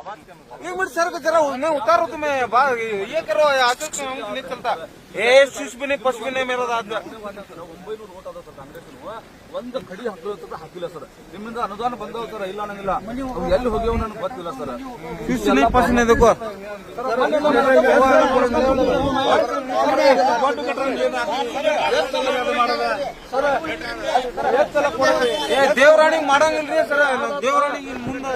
एक minute sir जरा मैं उतारो तुम्हें बा- ये करो आगे क्यों हमको नहीं चलता ए शीश भी नहीं पश भी नहीं मेरा आदमी ಒಂಬೈನೂರು ಓಟ್ ಅದ ಸರ್ ಕಾಂಗ್ರೆಸ್ ಒಂದು ಕಡಿ ಹಾಕಿಲ್ಲ ಹಾಕಿಲ್ಲ ಸರ್ ನಿಮ್ಮಿಂದ ಅನುದಾನ ಬಂದವ ಸರ್ ಇಲ್ಲ ಅನ್ನಂಗಿಲ್ಲ ಅವು ಎಲ್ಲಿ ಹೋಗ್ಯವ ನನಗೆ ಗೊತ್ತಿಲ್ಲ ಸರ್ शीश नहीं पश नहीं देखो ಏ ದೇವರಾಣಿ ಮಾಡಂಗಿಲ್ರಿ ಸರ್ ದೇವರಾಣಿ ಮುಂದ ಏನು ಆಗಂಗಿಲ್ಲ ನೋಡ್ರಿ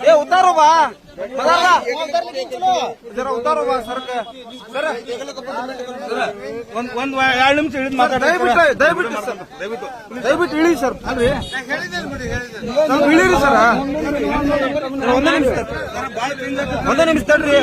ಏ ಉತ್ತಾರೋ ಬಾ. ಜರ ಉತ್ತಾರೋ ಬಾ ಸರ್ಕ ಸರ ಒಂದ್ ಒಂದ್ ಎರಡು ನಿಮಿಷ ಇಳಿದ್ ಮಾತಾಡ ದಯವಿಟ್ಟು ದಯವಿಟ್ಟು ಸರ್. ದಯವಿಟ್ಟು ಇಳಿ ಸರ್. ಅಲ್ರಿ? ಸರ್. ಒಂದೇ ನಿಮಿಷ ಒಂದೇ ನಿಮಿಷ ತಡ್ರಿ.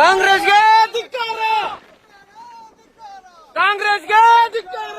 ಕಾಂಗ್ರೆಸ್ಗೆ ಧಿಕ್ಕಾರ! ಕಾಂಗ್ರೆಸ್ಗೆ ಧಿಕ್ಕಾರ!